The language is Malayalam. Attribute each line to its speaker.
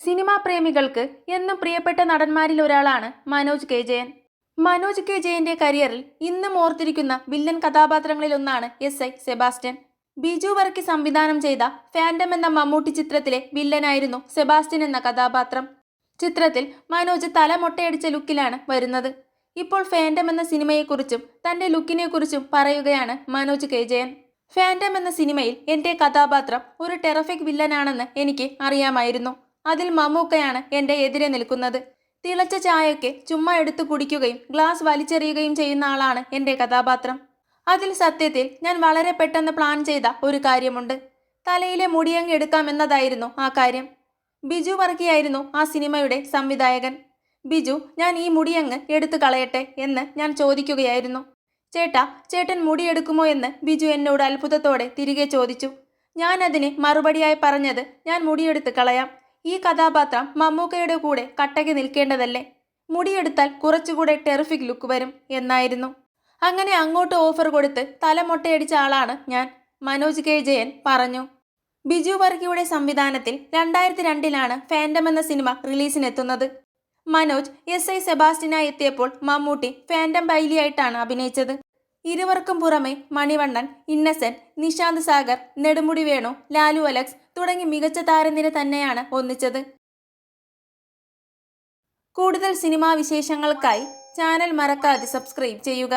Speaker 1: സിനിമാ പ്രേമികൾക്ക് എന്നും പ്രിയപ്പെട്ട നടന്മാരിൽ ഒരാളാണ് മനോജ് കെ ജയൻ. മനോജ് കെ ജയന്റെ കരിയറിൽ ഇന്നും ഓർത്തിരിക്കുന്ന വില്ലൻ കഥാപാത്രങ്ങളിൽ ഒന്നാണ് എസ് ഐ സെബാസ്റ്റ്യൻ. ബിജു വർക്കി സംവിധാനം ചെയ്ത ഫാൻഡം എന്ന മമ്മൂട്ടി ചിത്രത്തിലെ വില്ലനായിരുന്നു സെബാസ്റ്റ്യൻ എന്ന കഥാപാത്രം. ചിത്രത്തിൽ മനോജ് തല മൊട്ടയടിച്ച ലുക്കിലാണ് വരുന്നത്. ഇപ്പോൾ ഫാൻഡം എന്ന സിനിമയെക്കുറിച്ചും തന്റെ ലുക്കിനെക്കുറിച്ചും പറയുകയാണ് മനോജ് കെ ജയൻ. ഫാൻഡം എന്ന സിനിമയിൽ എന്റെ കഥാപാത്രം ഒരു ടെറഫിക് വില്ലനാണെന്ന് എനിക്ക് അറിയാമായിരുന്നു. അതിൽ മമ്മൂക്കയാണ് എന്റെ എതിരെ നിൽക്കുന്നത്. തിളച്ച ചായയൊക്കെ ചുമ്മാ എടുത്തു കുടിക്കുകയും ഗ്ലാസ് വലിച്ചെറിയുകയും ചെയ്യുന്ന ആളാണ് എന്റെ കഥാപാത്രം. അതിൽ സത്യത്തിൽ ഞാൻ വളരെ പെട്ടെന്ന് പ്ലാൻ ചെയ്ത ഒരു കാര്യമുണ്ട്. തലയിലെ മുടിയങ്ങ് എടുക്കാമെന്നതായിരുന്നു ആ കാര്യം. ബിജു വർക്കിയായിരുന്നു ആ സിനിമയുടെ സംവിധായകൻ. ബിജു ഞാൻ ഈ മുടിയങ്ങ് എടുത്തു കളയട്ടെ എന്ന് ഞാൻ ചോദിക്കുകയായിരുന്നു. ചേട്ടാ ചേട്ടൻ മുടിയെടുക്കുമോ എന്ന് ബിജു എന്നോട് അത്ഭുതത്തോടെ തിരികെ ചോദിച്ചു. ഞാൻ അതിന് മറുപടിയായി പറഞ്ഞത് ഞാൻ മുടിയെടുത്ത് കളയാം. ഈ കഥാപാത്രം മമ്മൂക്കയുടെ കൂടെ കട്ടയ്ക്ക് നിൽക്കേണ്ടതല്ലേ? മുടിയെടുത്താൽ കുറച്ചുകൂടെ ടെറിഫിക് ലുക്ക് വരും എന്നായിരുന്നു. അങ്ങനെ അങ്ങോട്ട് ഓഫർ കൊടുത്ത് തലമൊട്ടയടിച്ച ആളാണ് ഞാൻ മനോജ് കെ. ജയൻ പറഞ്ഞു. ബിജു വർഗിയുടെ സംവിധാനത്തിൽ രണ്ടായിരത്തി രണ്ടിലാണ് ഫാൻഡം എന്ന സിനിമ റിലീസിനെത്തുന്നത്. മനോജ് എസ്. ഐ. സെബാസ്റ്റിനായി എത്തിയപ്പോൾ മമ്മൂട്ടി ഫാൻഡം ബൈലിയായിട്ടാണ് അഭിനയിച്ചത്. ഇരുവർക്കും പുറമെ മണിവണ്ണൻ ഇന്നസെന്റ് നിശാന്ത് സാഗർ നെടുമുടി വേണു ലാലു അലക്സ് തുടങ്ങി മികച്ച താരനിര തന്നെയാണ് ഒന്നിച്ചത്. കൂടുതൽ സിനിമാ വിശേഷങ്ങൾക്കായി ചാനൽ മറക്കാതെ സബ്സ്ക്രൈബ് ചെയ്യുക.